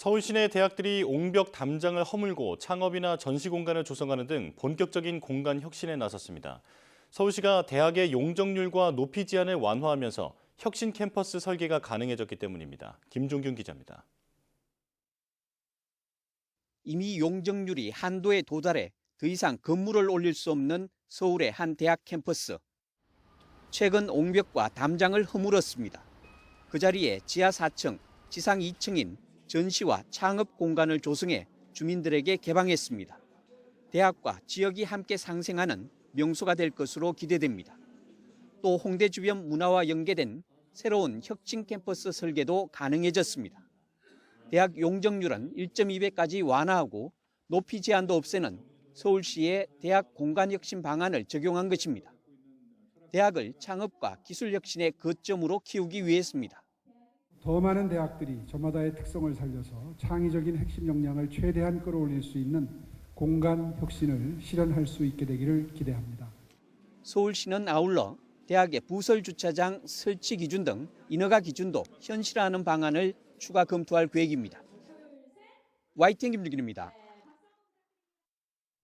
서울 시내 대학들이 옹벽 담장을 허물고 창업이나 전시 공간을 조성하는 등 본격적인 공간 혁신에 나섰습니다. 서울시가 대학의 용적률과 높이 제한을 완화하면서 혁신 캠퍼스 설계가 가능해졌기 때문입니다. 김종균 기자입니다. 이미 용적률이 한도에 도달해 더 이상 건물을 올릴 수 없는 서울의 한 대학 캠퍼스. 최근 옹벽과 담장을 허물었습니다. 그 자리에 지하 4층, 지상 2층인 전시와 창업 공간을 조성해 주민들에게 개방했습니다. 대학과 지역이 함께 상생하는 명소가 될 것으로 기대됩니다. 또 홍대 주변 문화와 연계된 새로운 혁신 캠퍼스 설계도 가능해졌습니다. 대학 용적률은 1.2배까지 완화하고 높이 제한도 없애는 서울시의 대학 공간 혁신 방안을 적용한 것입니다. 대학을 창업과 기술 혁신의 거점으로 키우기 위해서입니다. 더 많은 대학들이 저마다의 특성을 살려서 창의적인 핵심 역량을 최대한 끌어올릴 수 있는 공간 혁신을 실현할 수 있게 되기를 기대합니다. 서울시는 아울러 대학의 부설 주차장 설치 기준 등 인허가 기준도 현실화하는 방안을 추가 검토할 계획입니다. YTN 김준길입니다.